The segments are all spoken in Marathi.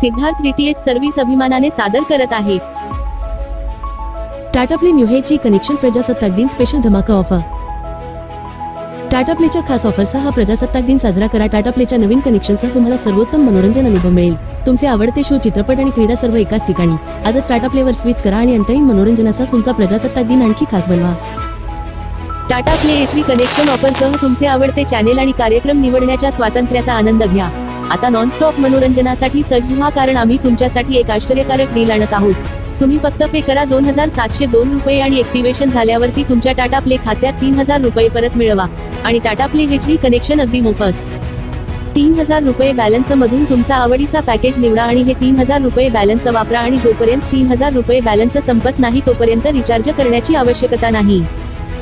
सिद्धार्थ डीटीएच सर्व्हिस अभिमानाने सादर करत आहे. टाटा प्ले न्यू हेची कनेक्शन प्रजासत्ताक दिन स्पेशल धमाका ऑफर टाटा प्लेच्या खास ऑफरचा हा प्रजासत्ताक दिन साजरा करा. टाटा प्लेच्या नवीन कनेक्शनसह तुम्हाला सर्वोत्तम मनोरंजन अनुभव मिळेल. तुमचे आवडते शो चित्रपट आणि क्रीडा सर्व एकाच ठिकाणी. आजच टाटा प्लेवर स्विच करा आणि अंतहीन मनोरंजनासह तुमचा प्रजासत्ताक दिन आणखी खास बनवा. टाटा प्ले एच कनेक्शन ऑफरसह तुमचे आवडते चॅनेल आणि कार्यक्रम निवडण्याच्या स्वातंत्र्याचा आनंद घ्या. आता नॉनस्टॉप मनोरंजनासाठी सज्ज व्हा कारण आम्ही तुमच्यासाठी एक आश्चर्यकारक डील आणत आहोत. तुम्ही फक्त पे करा दोन हजार सातशे दोन रुपये आणि ऍक्टिव्हेशन झाल्यावरती तुमच्या टाटा प्ले खात्यात तीन हजार रुपये परत मिळवा. आणि टाटा प्ले एच कनेक्शन अगदी मोफत. तीन हजार रुपये बॅलन्स मधून तुमचा आवडीचा पॅकेज निवडा आणि हे तीन हजार रुपये बॅलन्स वापरा आणि जोपर्यंत तीन हजार रुपये बॅलन्स संपत नाही तोपर्यंत रिचार्ज करण्याची आवश्यकता नाही.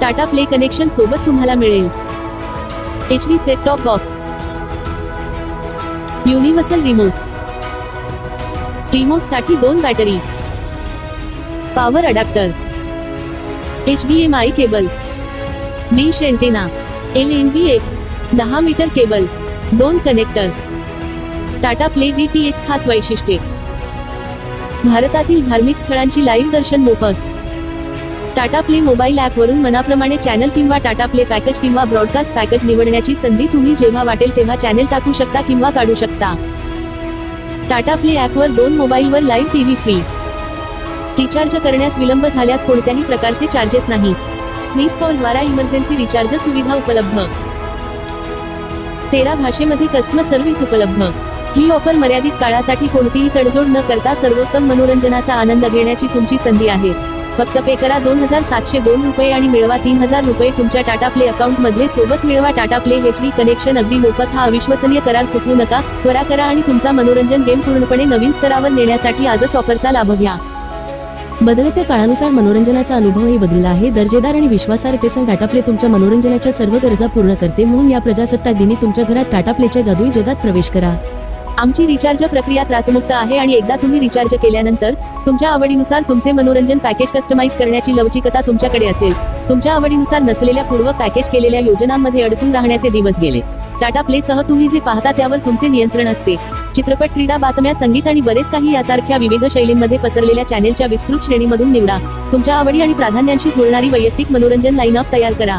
टाटा प्ले कनेक्शन सोबत तुम्हाला मिळेल. H D set top box universal remote रिमोटसाठी दोन battery power adapter H D M I cable dish antenna L N B X दहा मीटर केबल दोन connector Tata Play D T X खास वैशिष्ट्ये. भारतातील धार्मिक स्थळांची लाईव्ह दर्शन मोफत. टाटा प्ले मोबाईल ॲपवरून मनाप्रमाणे चॅनल किंवा टाटा प्ले पॅकेज किंवा ब्रॉडकास्ट पॅकेज निवडण्याची संधी तुम्ही जेव्हा वाटेल तेव्हा चॅनेल टाकू शकता किंवा काढू शकता. टाटा प्ले ॲपवर दोन मोबाईलवर लाईव्ह टीव्ही फ्री. रिचार्ज करण्यास विलंब झाल्यास कोणत्याही प्रकारचे चार्जेस नाही. मिस कॉलद्वारा इमर्जन्सी रिचार्ज सुविधा उपलब्ध. तेरा भाषेमध्ये कस्टमर सर्व्हिस उपलब्ध. ही ऑफर मर्यादित काळासाठी कोणतीही तडजोड न करता सर्वोत्तम मनोरंजनाचा आनंद घेण्याची तुमची संधी आहे. फक्त पे करा दोन हजार सातशे दोन रुपये आणि मिळवा तीन हजार रुपये तुमच्या टाटा प्ले अकाउंटमध्ये सोबत मिळवा टाटा प्ले हेचडी कनेक्शन. अगदी मोफत हा अविश्वसनीय करार चुकवू नका. त्वरा करा आणि तुमचा मनोरंजन गेम पूर्णपणे नवीन स्तरावर नेण्यासाठी आजच ऑफरचा लाभ घ्या. बदलत्या काळानुसार मनोरंजनाचा अनुभवही बदलला आहे. दर्जेदार आणि विश्वासार्हतेसह टाटा प्ले तुमच्या मनोरंजनाच्या सर्व गरजा पूर्ण करते. म्हणून या प्रजासत्ताक दिनी तुमच्या घरात टाटा प्लेच्या जादुई जगात प्रवेश करा. आमची रिचार्ज प्रक्रिया त्रासमुक्त आहे आणि एकदा तुम्ही रिचार्ज केल्यानंतर तुमच्या आवडीनुसार तुमचे मनोरंजन पॅकेज कस्टमाइज करण्याची लवचिकता तुमच्याकडे असेल. तुमच्या आवडीनुसार नसलेल्या पूर्व पॅकेज केलेल्या योजनांमध्ये अडकून राहण्याचे दिवस गेले. टाटा प्ले सह तुम्ही जे पाहता त्यावर तुमचे नियंत्रण असते. चित्रपट क्रीडा बातम्या संगीत आणि बरेच काही यासारख्या विविध शैलींमध्ये पसरलेल्या चॅनेलच्या विस्तृत श्रेणीमधून निवडा. तुमच्या आवडी आणि प्राधान्यांशी जुळणारी वैयक्तिक मनोरंजन लाईनअप तयार करा.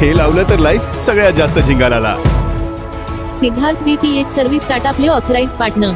हे लावलं तर लाईफ सगळ्यात जास्त झिंगाला Siddharth D T H service Tata Play authorise partner